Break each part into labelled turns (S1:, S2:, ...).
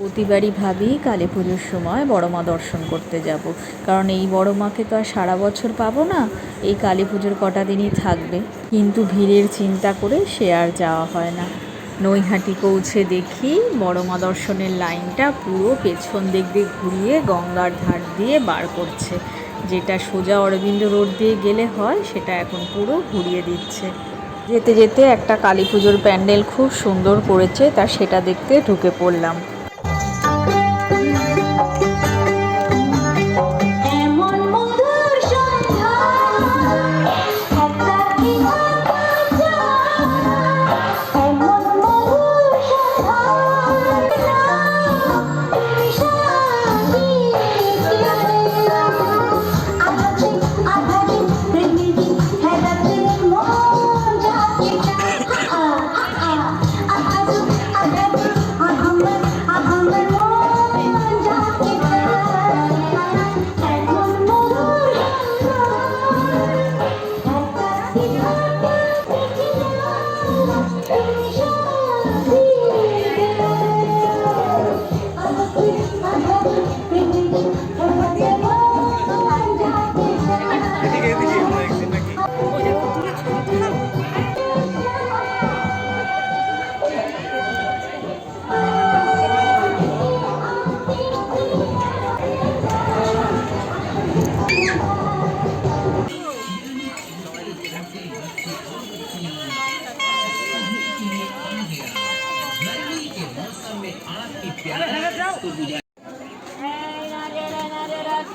S1: প্রতিবারই ভাবি কালী পুজোর সময় বড় মা দর্শন করতে যাব। কারণ এই বড় মাকে তো আর সারা বছর পাবো না। এই কালী পুজোর কটা দিনই থাকবে। কিন্তু ভিড়ের চিন্তা করে সে আর যাওয়া হয় না। নৈহাটি পৌঁছে দেখি বড় মা দর্শনের লাইনটা পুরো পেছন দিক দিয়ে ঘুরিয়ে গঙ্গার ধার দিয়ে বার করছে। যেটা সোজা অরবিন্দ রোড দিয়ে গেলে হয়, সেটা এখন পুরো ঘুরিয়ে দিচ্ছে। যেতে যেতে একটা কালী পুজোর প্যান্ডেল খুব সুন্দর করেছে, তা সেটা দেখতে ঢুকে পড়লাম।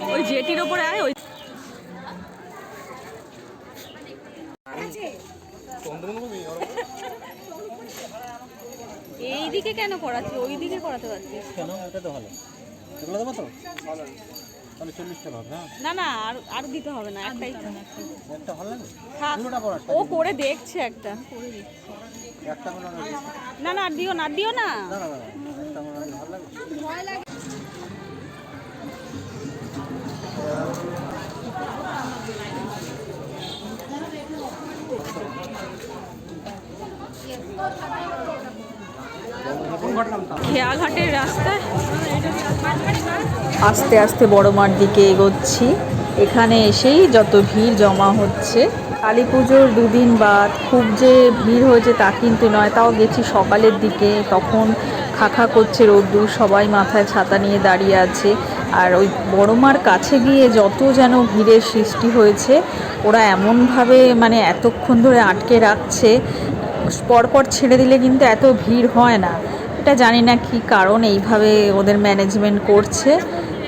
S2: ওই জেটির ওপরে আয় ওই এই দিকে কেন করাচ্ছি ওই দিকে করাতে পারছিস।
S3: কেন? এটা তো ভালো। এগুলো দেবো তো? তাহলে চল্লিশ টাকা হবে হ্যাঁ?
S2: না না আর আর দিতে হবে না একটাই
S3: একটা ভালো লাগে?
S2: ও করে দেখছে একটা।
S3: একটা না
S2: না আর দিও না আর দিও না। খেয়াঘাটের রাস্তায়
S1: আস্তে আস্তে বড় মার দিকে এগোচ্ছি। এখানে এসেই যত ভিড় জমা হচ্ছে। কালী পুজোর দুদিন বাদ খুব যে ভিড় হয়েছে তা কিন্তু নয়, তাও গেছি সকালের দিকে। তখন খাখা করছে রোদ্দুর, সবাই মাথায় ছাতা নিয়ে দাঁড়িয়ে আছে। আর ওই বড়মার কাছে গিয়ে যত যেন ভিড়ের সৃষ্টি হয়েছে, ওরা এমনভাবে মানে এতক্ষণ ধরে আটকে রাখছে, পরপর ছেড়ে দিলে কিন্তু এত ভিড় হয় না। এটা জানি না কি কারণ, এইভাবে ওদের ম্যানেজমেন্ট করছে।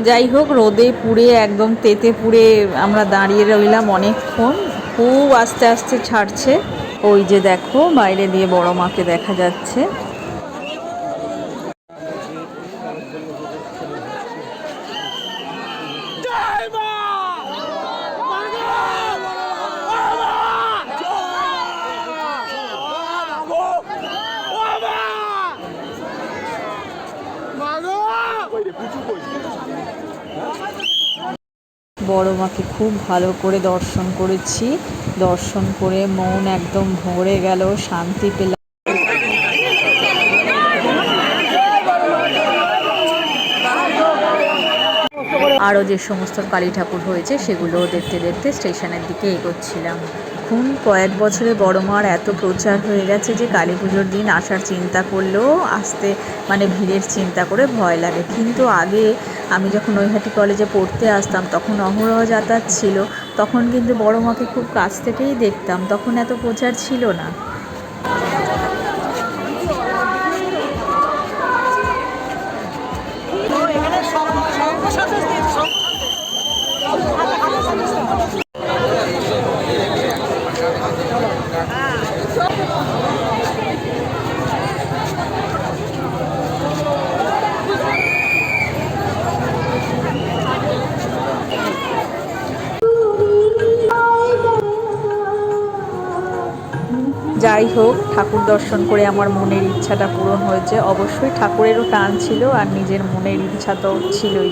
S1: যাই হোক, রোদে পুড়ে একদম তেতে পুড়ে আমরা দাঁড়িয়ে রইলাম অনেকক্ষণ। খুব আস্তে আস্তে ছাড়ছে। ওই যে দেখো, বাইরে দিয়ে বড় মাকে দেখা যাচ্ছে। বড় মাকে খুব ভালো করে দর্শন করেছি। দর্শন করে মন একদম ভরে গেল, শান্তি পেলাম। আরও যে সমস্ত কালী ঠাকুর হয়েছে, সেগুলো দেখতে দেখতে স্টেশনের দিকে এগোচ্ছিলাম। এখন কয়েক বছরে বড় মার এত প্রচার হয়ে গেছে যে কালী পুজোর দিন আসার চিন্তা করলেও আসতে মানে ভিড়ের চিন্তা করে ভয় লাগে। কিন্তু আগে আমি যখন নৈহাটি কলেজে পড়তে আসতাম, তখন অহরহ যাতায়াত ছিল। তখন কিন্তু বড় মাকে খুব কাছ থেকেই দেখতাম। তখন এত প্রচার ছিল না। যাই হোক, ঠাকুর দর্শন করে আমার মনের ইচ্ছাটা পূরণ হয়েছে। অবশ্যই ঠাকুরেরও টান ছিল আর নিজের মনের ইচ্ছা তো ছিলই।